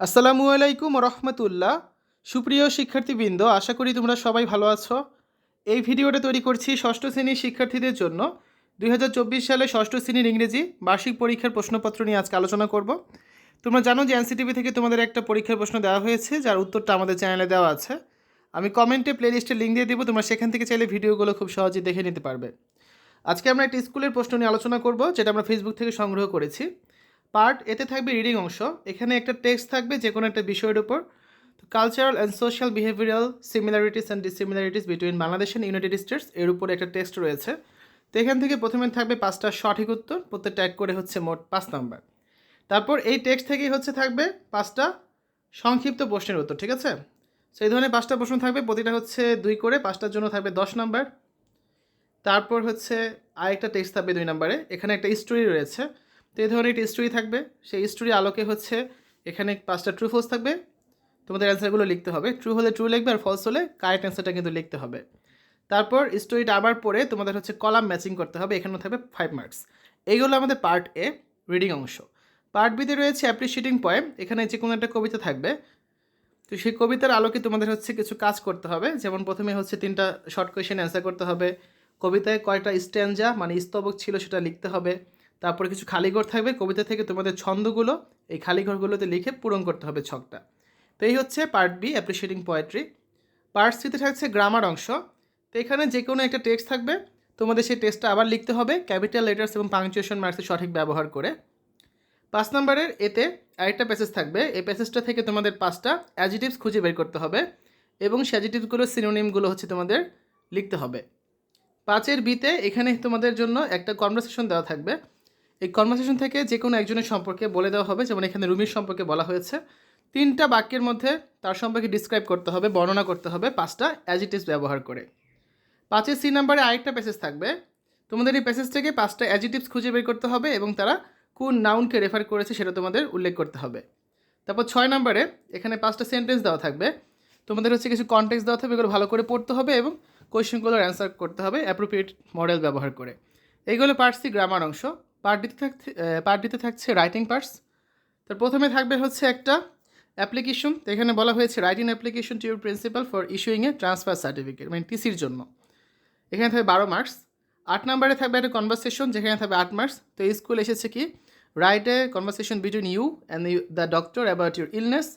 আসসালামু আলাইকুম রহমতুল্লাহ। সুপ্রিয় শিক্ষার্থীবৃন্দ, আশা করি তোমরা সবাই ভালো আছো। এই ভিডিওটা তৈরি করছি ষষ্ঠ শ্রেণির শিক্ষার্থীদের জন্য। দুই হাজার চব্বিশ সালে ষষ্ঠ শ্রেণির ইংরেজি বার্ষিক পরীক্ষার প্রশ্নপত্র নিয়ে আজকে আলোচনা করব। তোমরা জানো যে এনসিটিভি থেকে তোমাদের একটা পরীক্ষার প্রশ্ন দেওয়া হয়েছে, যার উত্তরটা আমাদের চ্যানেলে দেওয়া আছে। আমি কমেন্টে প্লেলিস্টের লিঙ্ক দিয়ে দেবো, তোমরা সেখান থেকে চাইলে ভিডিওগুলো খুব সহজেই দেখে নিতে পারবে। আজকে আমরা একটা স্কুলের প্রশ্ন নিয়ে আলোচনা করব, যেটা আমরা ফেসবুক থেকে সংগ্রহ করেছি। পার্ট, এতে থাকবে রিডিং অংশ। এখানে একটা টেক্সট থাকবে যে কোনো একটা বিষয়ের উপর। Cultural and social behavioural similarities and dissimilarities between Bangladesh and United States এর উপর একটা টেক্সট রয়েছে। তো এখান থেকে প্রথমে থাকবে পাঁচটা সঠিক উত্তর প্রত্যেক ট্যাগ করে হচ্ছে মোট পাঁচ নাম্বার তারপর এই টেক্সট থেকেই হচ্ছে থাকবে পাঁচটা সংক্ষিপ্ত প্রশ্নের উত্তর, ঠিক আছে? তো এই ধরনের পাঁচটা প্রশ্ন থাকবে, প্রতিটা হচ্ছে দুই করে, পাঁচটার জন্য থাকবে দশ নাম্বার তারপর হচ্ছে আরেকটা টেক্সট থাকবে দুই নাম্বারে এখানে একটা স্টোরি রয়েছে। তো এই ধরনের একটা স্টোরি থাকবে। সেই স্টোরি আলোকে হচ্ছে এখানে পাঁচটা ট্রু ফলস থাকবে। তোমাদের অ্যান্সারগুলো লিখতে হবে। ট্রু হলে ট্রু লিখবে আর ফলস হলে কারেক্ট অ্যান্সারটা কিন্তু লিখতে হবে। তারপর স্টোরিটা আবার পরে তোমাদের হচ্ছে কলাম ম্যাচিং করতে হবে। এখানেও থাকবে ফাইভ মার্কস এইগুলো আমাদের পার্ট এ রিডিং অংশ। পার্ট বিতে রয়েছে অ্যাপ্রিসিয়েটিং পয়েম এখানে যে কোনো একটা কবিতা থাকবে। তো সেই কবিতার আলোকে তোমাদের হচ্ছে কিছু কাজ করতে হবে। যেমন প্রথমে হচ্ছে তিনটা শর্ট কোয়েশ্চেন অ্যান্সার করতে হবে। কবিতায় কয়টা স্ট্যান্ডা মানে স্তবক ছিল সেটা লিখতে হবে। তারপরে কিছু খালি ঘর থাকবে, কবিতা থেকে তোমাদের ছন্দগুলো, এই খালি ঘরগুলোতে লিখে পূরণ করতে হবে ছকটা। তো এই হচ্ছে part B appreciating poetry part সিতে থাকছে গ্রামার অংশ। তো এখানে যে কোনো একটা টেক্সট থাকবে, তোমাদের সেই টেক্সটটা আবার লিখতে হবে ক্যাপিটাল লেটার্স এবং পাংচুয়েশন মার্কসের সঠিক ব্যবহার করে। পাঁচ নম্বরের এতে আরেকটা প্যাসেজ থাকবে, এই প্যাসেজটা থেকে তোমাদের পাঁচটা অ্যাজিটিভস খুঁজে বের করতে হবে এবং সেই অ্যাজিটিভসগুলো সিনোনিমগুলো হচ্ছে তোমাদের লিখতে হবে। পাঁচের বিতে এখানে তোমাদের জন্য একটা কনভারসেশন দেওয়া থাকবে। এই কনভারসেশন থেকে যে কোনো একজনের সম্পর্কে বলে দেওয়া হবে, যেমন এখানে রুমির সম্পর্কে বলা হয়েছে। তিনটা বাক্যের মধ্যে তার সম্পর্কে ডিসক্রাইব করতে হবে, বর্ণনা করতে হবে পাঁচটা অ্যাজিটিভস ব্যবহার করে। পাঁচের সি নাম্বারে আরেকটা প্যাসেজ থাকবে। তোমাদের এই প্যাসেজ থেকে পাঁচটা অ্যাজিটিভস খুঁজে বের করতে হবে এবং তারা কোন নাউনকে রেফার করেছে সেটা তোমাদের উল্লেখ করতে হবে। তারপর ছয় নম্বরে এখানে পাঁচটা সেন্টেন্স দেওয়া থাকবে। তোমাদের হচ্ছে কিছু কন্টেক্স দেওয়া থাকবে, এগুলো ভালো করে পড়তে হবে এবং কোয়েশ্চেনগুলোর অ্যান্সার করতে হবে অ্যাপ্রোপ্রিয়েট মডেল ব্যবহার করে। এইগুলো পার্টস সি গ্রামার অংশ। পার্ট ডিতে থাকছে পার্ট ডিতে থাকছে রাইটিং পার্টস তো প্রথমে থাকবে হচ্ছে একটা অ্যাপ্লিকেশন এখানে বলা হয়েছে writing application to your principal for issuing a transfer certificate মানে টিসির জন্য। এখানে থাকবে বারো মার্কস আট নাম্বারে থাকবে একটা কনভারসেশন যেখানে থাকবে আট মার্কস তো এই স্কুল এসেছে কি? Write a conversation between you and you the doctor about your illness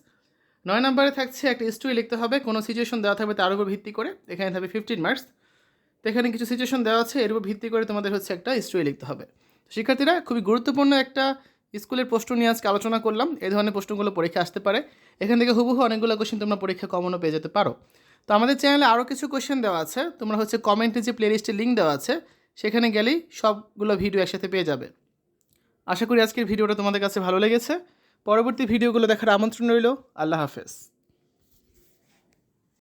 নয় নম্বরে থাকছে একটা স্টোরি লিখতে হবে। কোনো সিচুয়েশন দেওয়া থাকবে তার উপর ভিত্তি করে। এখানে থাকবে ফিফটিন মার্কস তো এখানে কিছু সিচুয়েশন দেওয়া আছে, এর উপর ভিত্তি করে তোমাদের হচ্ছে একটা স্টোরি লিখতে হবে। শিক্ষার্থীরা, খুবই গুরুত্বপূর্ণ একটা স্কুলের প্রশ্ন নিয়ে আজকে আলোচনা করলাম। এই ধরনের প্রশ্নগুলো পরীক্ষা আসতে পারে। এখান থেকে হুবহু অনেকগুলো কোশ্চেন তোমরা পরীক্ষা কমনও পেয়ে যেতে পারো। তো আমাদের চ্যানেলে আরও কিছু কোশ্চেন দেওয়া আছে। তোমরা হচ্ছে কমেন্টে যে প্লেলিস্টের লিঙ্ক দেওয়া আছে। সেখানে গেলেই সবগুলো ভিডিও একসাথে পেয়ে যাবে। আশা করি আজকের ভিডিওটা তোমাদের কাছে ভালো লেগেছে। পরবর্তী ভিডিওগুলো দেখার আমন্ত্রণ রইল। আল্লাহ হাফেজ।